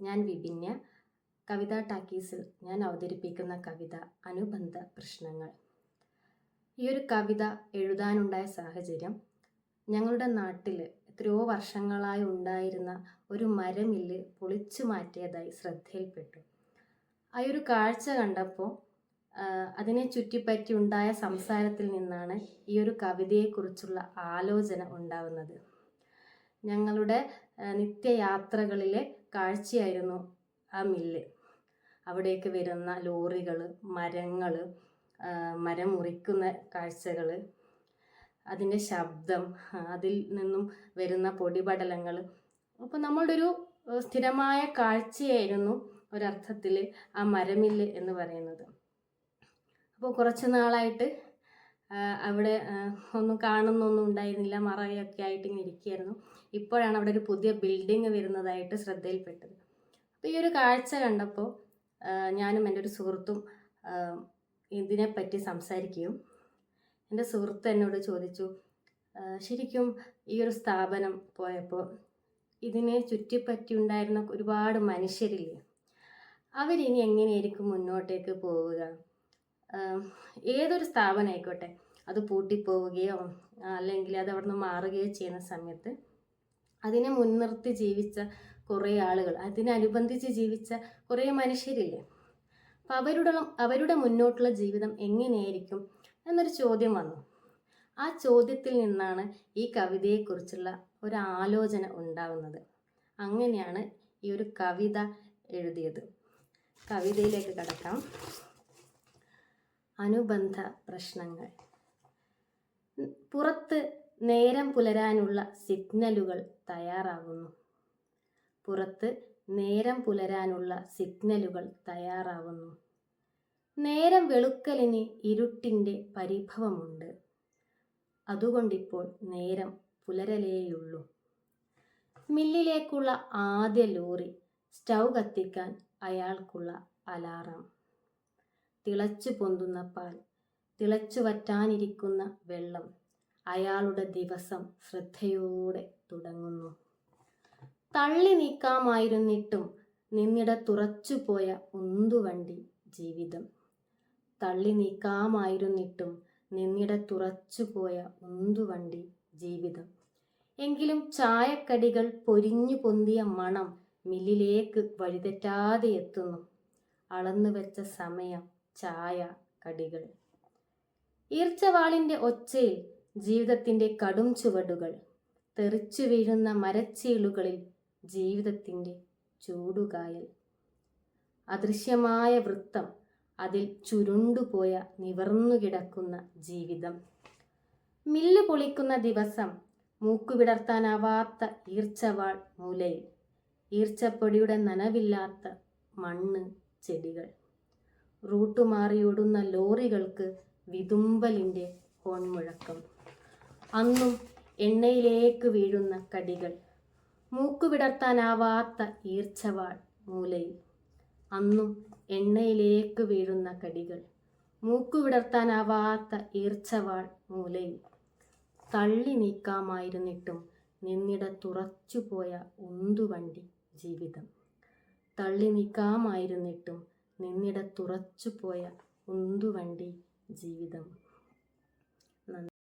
ഞാൻ വിഭിന്യ കവിത ടാക്കീസിൽ ഞാൻ അവതരിപ്പിക്കുന്ന കവിത അനുബന്ധ പ്രശ്നങ്ങൾ. ഈ ഒരു കവിത എഴുതാനുണ്ടായ സാഹചര്യം ഞങ്ങളുടെ നാട്ടിൽ എത്രയോ വർഷങ്ങളായി ഉണ്ടായിരുന്ന ഒരു മരമില്ല് പൊളിച്ചു മാറ്റിയതായി ശ്രദ്ധയിൽപ്പെട്ടു. ആ ഒരു കാഴ്ച കണ്ടപ്പോൾ അതിനെ ചുറ്റിപ്പറ്റി ഉണ്ടായ സംസാരത്തിൽ നിന്നാണ് ഈ ഒരു കവിതയെക്കുറിച്ചുള്ള ആലോചന ഉണ്ടാവുന്നത്. ഞങ്ങളുടെ നിത്യയാത്രകളിലെ കാഴ്ചയായിരുന്നു ആ മില്ല്. അവിടേക്ക് വരുന്ന ലോറികൾ മരങ്ങൾ മരം മുറിക്കുന്ന കാഴ്ചകൾ അതിന്റെ ശബ്ദം അതിൽ നിന്നും വരുന്ന പൊടിപടലങ്ങൾ അപ്പോൾ നമ്മളുടെ ഒരു സ്ഥിരമായ കാഴ്ചയായിരുന്നു ഒരർത്ഥത്തിൽ ആ മരമില്ല് എന്ന് പറയുന്നത്. അപ്പോൾ കുറച്ച് നാളായിട്ട് അവിടെ ഒന്നും കാണുന്നൊന്നും ഉണ്ടായിരുന്നില്ല. മറയൊക്കെ ആയിട്ട് ഇങ്ങനെ ഇരിക്കുകയായിരുന്നു. ഇപ്പോഴാണ് അവിടെ ഒരു പുതിയ ബിൽഡിംഗ് വരുന്നതായിട്ട് ശ്രദ്ധയിൽപ്പെട്ടത്. അപ്പോൾ ഈ ഒരു കാഴ്ച കണ്ടപ്പോൾ ഞാനും എന്റെ ഒരു സുഹൃത്തും ഇതിനെപ്പറ്റി സംസാരിക്കുകയും എന്റെ സുഹൃത്ത് എന്നോട് ചോദിച്ചു "ആ, ശരിക്കും ഈ ഒരു സ്ഥാപനം പോയപ്പോൾ ഇതിനെ ചുറ്റിപ്പറ്റി ഉണ്ടായിരുന്ന ഒരുപാട് മനുഷ്യരില്ലേ? അവരിനി എങ്ങനെയായിരിക്കും മുന്നോട്ടേക്ക് പോവുക? ഏതൊരു സ്ഥാപനം ആയിക്കോട്ടെ അത് പൂട്ടിപ്പോവുകയോ അല്ലെങ്കിൽ അത് അവിടെ നിന്ന് മാറുകയോ ചെയ്യുന്ന സമയത്ത് അതിനെ മുൻനിർത്തി ജീവിച്ച കുറേ ആളുകൾ അതിനനുബന്ധിച്ച് ജീവിച്ച കുറേ മനുഷ്യരില്ലേ? അപ്പം അവരുടെ അവരുടെ മുന്നോട്ടുള്ള ജീവിതം എങ്ങനെയായിരിക്കും എന്നൊരു ചോദ്യം വന്നു. ആ ചോദ്യത്തിൽ നിന്നാണ് ഈ കവിതയെക്കുറിച്ചുള്ള ഒരു ആലോചന ഉണ്ടാവുന്നത്. അങ്ങനെയാണ് ഈ ഒരു കവിത എഴുതിയത്. കവിതയിലേക്ക് കടക്കാം. അനുബന്ധ പ്രശ്നങ്ങൾ. പുറത്ത് നേരം പുലരാനുള്ള സിഗ്നലുകൾ തയ്യാറാകുന്നു പുറത്ത് നേരം പുലരാനുള്ള സിഗ്നലുകൾ തയ്യാറാകുന്നു നേരം വെളുക്കലിന് ഇരുട്ടിന്റെ പരിഭവമുണ്ട്. അതുകൊണ്ടിപ്പോൾ നേരം പുലരലേയുള്ളൂ. മില്ലിലേക്കുള്ള ആദ്യ ലോറി സ്റ്റൗ കത്തിക്കാൻ അയാൾക്കുള്ള അലാറം. തിളച്ചു പൊന്തുന്ന പാൽ തിളച്ചു വറ്റാനിരിക്കുന്ന വെള്ളം അയാളുടെ ദിവസം ശ്രദ്ധയോടെ തുടങ്ങുന്നു. തള്ളി നീക്കാമായിരുന്നിട്ടും നിന്നിടത്തുറച്ചുപോയ ഉന്തുവണ്ടി ജീവിതം. തള്ളി നീക്കാമായിരുന്നിട്ടും നിന്നിടത്തുറച്ചുപോയ ഉന്തുവണ്ടി ജീവിതം. എങ്കിലും ചായക്കടികൾ പൊരിഞ്ഞു പൊന്തിയ മണം മില്ലിലേക്ക് വഴിതെറ്റാതെ എത്തുന്നു. അളന്നു വെച്ച സമയം ചായ കടികൾ. ഈർച്ചവാളിന്റെ ഒച്ചയിൽ ജീവിതത്തിന്റെ കടും ചുവടുകൾ. തെറിച്ചു വീഴുന്ന മരച്ചീളുകളിൽ ജീവിതത്തിന്റെ ചൂടുകായൽ. അദൃശ്യമായ വൃത്തം അതിൽ ചുരുണ്ടുപോയ നിവർന്നു കിടക്കുന്ന ജീവിതം. മില്ല് പൊളിക്കുന്ന ദിവസം മൂക്കുവിടർത്താനാവാത്ത ഈർച്ചവാൾ മൂലയിൽ. ഈർച്ചപ്പൊടിയുടെ നനവില്ലാത്ത മണ്ണ് ചെടികൾ. റൂട്ട് മാറിയോടുന്ന ലോറികൾക്ക് വിതുമ്പലിന്റെ ഹോൺമുഴക്കം. അന്നും എണ്ണയിലേക്ക് വീഴുന്ന കടികൾ മൂക്കുവിടർത്താനാവാത്ത ഈർച്ചവാൾ മൂലയിൽ. അന്നും എണ്ണയിലേക്ക് വീഴുന്ന കടികൾ മൂക്കുവിടർത്താനാവാത്ത ഈർച്ചവാൾ മൂലയിൽ. തള്ളി നീക്കാമായിരുന്നിട്ടും നിന്നിടത്തുറച്ചുപോയ ഉന്തുവണ്ടി ജീവിതം. തള്ളി നീക്കാമായിരുന്നിട്ടും നിന്നിടത്തുറച്ചുപോയ ഉന്തുവണ്ടി ജീവിതം.